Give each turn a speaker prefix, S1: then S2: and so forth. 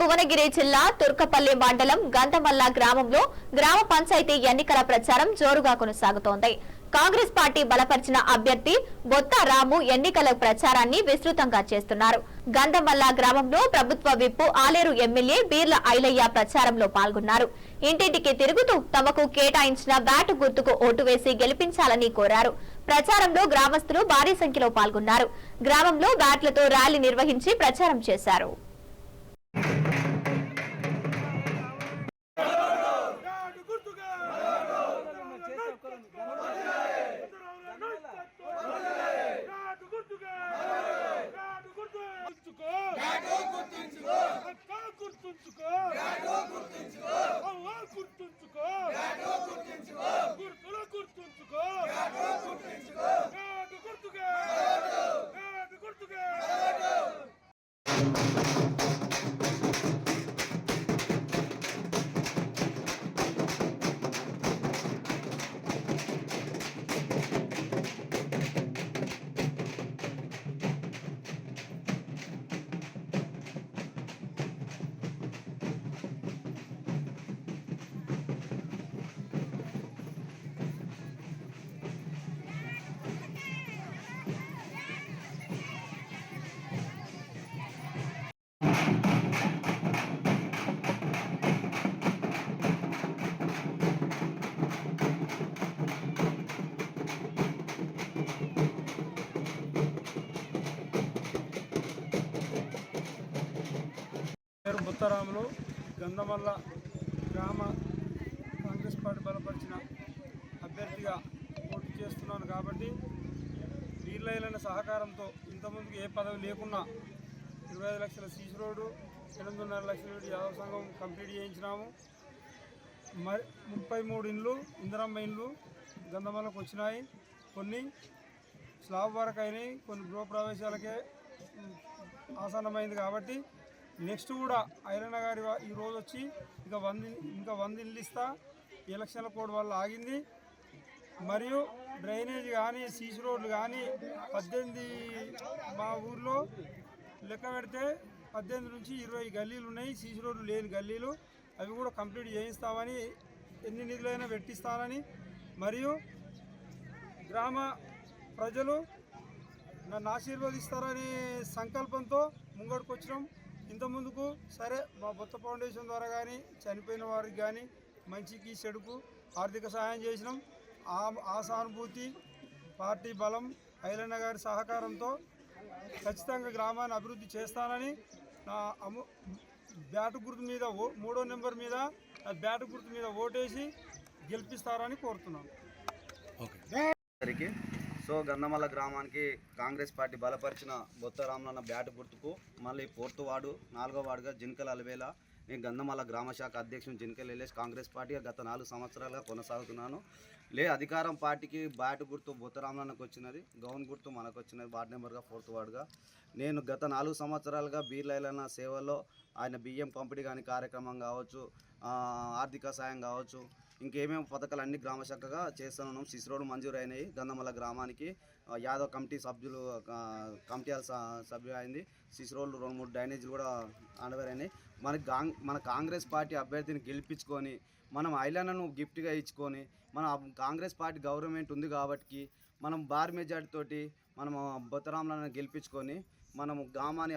S1: భువనగిరి జిల్లా తుర్కపల్లి మండలం గంధమల్ల గ్రామంలో గ్రామ పంచాయతీ ఎన్నికల ప్రచారం జోరుగా కొనసాగుతోంది. కాంగ్రెస్ పార్టీ బలపరిచిన అభ్యర్థి బొత్త రాము ఎన్నికల ప్రచారాన్ని విస్తృతంగా చేస్తున్నారు. గంధమల్ల గ్రామంలో ప్రభుత్వ విప్పు ఆలేరు ఎమ్మెల్యే బీర్ల ఐలయ్య ప్రచారంలో పాల్గొన్నారు. ఇంటింటికి తిరుగుతూ తమకు కేటాయించిన బ్యాటు గుర్తుకు ఓటు వేసి గెలిపించాలని కోరారు. ప్రచారంలో గ్రామస్తులు భారీ సంఖ్యలో పాల్గొన్నారు. గ్రామంలో బ్యాట్లతో ర్యాలీ నిర్వహించి ప్రచారం చేశారు.
S2: ఉత్తరాములు గంధమల్ల గ్రామ కాంగ్రెస్ పార్టీ బలపరిచిన అభ్యర్థిగా పోటీ చేస్తున్నాను కాబట్టి వీళ్ళైన సహకారంతో ఇంతకుముందుకు ఏ పదవి లేకున్నా ఇరవై ఐదు లక్షల సీసీ రోడ్డు ఎనిమిదిన్నర లక్షల యాదవ సంఘం కంప్లీట్ చేయించినాము. మరి ముప్పై మూడు ఇండ్లు ఇందిరమ్మ ఇండ్లు గంధమల్లకు వచ్చినాయి. కొన్ని స్లాబ్ వరకు అయినాయి కొన్ని గృహప్రవేశాలకే ఆసన్నమైంది కాబట్టి నెక్స్ట్ కూడా ఐరన్న గారి ఈరోజు ఈ రోజు వచ్చి ఇంకా వంద ఇంకా వంద ఇల్లు ఇస్తా ఎలక్షన్ల కోడ్ వల్ల ఆగింది. మరియు డ్రైనేజ్ కానీ సీసీ రోడ్లు కానీ పద్దెనిమిది మా ఊర్లో లెక్క పెడితే పద్దెనిమిది నుంచి ఇరవై గల్లీలు ఉన్నాయి. సీసీ రోడ్లు లేని గల్లీలు. అవి కూడా కంప్లీట్ చేయిస్తామని ఎన్ని నిధులైనా పెట్టిస్తానని. మరియు గ్రామ ప్రజలు నన్ను ఆశీర్వదిస్తారనే సంకల్పంతో ముంగడుకొచ్చినాం. వచ్చినాం ఇంత ముందుకు సరే మా బొత్త ఫౌండేషన్ ద్వారా కానీ చనిపోయిన వారికి కానీ మంచికి చెడుకు ఆర్థిక సహాయం చేసినాం. ఆ ఆ సానుభూతి పార్టీ బలం ఐలన్న గారి సహకారంతో ఖచ్చితంగా గ్రామాన్ని అభివృద్ధి చేస్తానని నా అము బ్యాటు గుర్తు మీద ఓ మూడో నెంబర్ మీద నా బ్యాటు గుర్తు మీద ఓటేసి గెలిపిస్తారని కోరుతున్నాను.
S3: అందరికీ సో గంధమల్ల గ్రామానికి కాంగ్రెస్ పార్టీ బలపరిచిన బొత్త రామలన్న బ్యాట్ గుర్తుకు మళ్ళీ ఫోర్త్ వార్డు నాలుగో వార్డుగా జినకల అలవేల నేను గంధమల్ల గ్రామ శాఖ అధ్యక్షుడు జినకల్ ఎల్ఎస్ కాంగ్రెస్ పార్టీగా గత నాలుగు సంవత్సరాలుగా కొనసాగుతున్నాను. లే అధికారం పార్టీకి బ్యాట్ గుర్తు బొత్త వచ్చినది గౌన్ గుర్తు మనకు వచ్చినది వార్డు నెంబర్గా ఫోర్త్ వార్డుగా. నేను గత నాలుగు సంవత్సరాలుగా బీర్లైలన్న సేవల్లో ఆయన బియ్యం పంపిణీ కానీ కార్యక్రమం కావచ్చు ఆర్థిక సాయం కావచ్చు ఇంకేమేమి పథకాలు అన్ని గ్రామ శాఖగా చేస్తున్నాం సిసి రోడ్డు మంజూరు అయినాయి. గంధమల గ్రామానికి యాదవ్ కమిటీ సభ్యులు కమిటీ సభ్యులు అయింది. సిసి రోడ్లు రెండు మూడు డ్రైనేజీలు కూడా అండవేర్ అయినాయి. మన గాంగ్ మన కాంగ్రెస్ పార్టీ అభ్యర్థిని గెలిపించుకొని మనం ఐలాండ్ను గిఫ్ట్గా ఇచ్చుకొని మన కాంగ్రెస్ పార్టీ గవర్నమెంట్ ఉంది కాబట్టి మనం భారీ మెజార్టీ తోటి మనం బొత్తరాములను గెలిపించుకొని మనం గ్రామాన్ని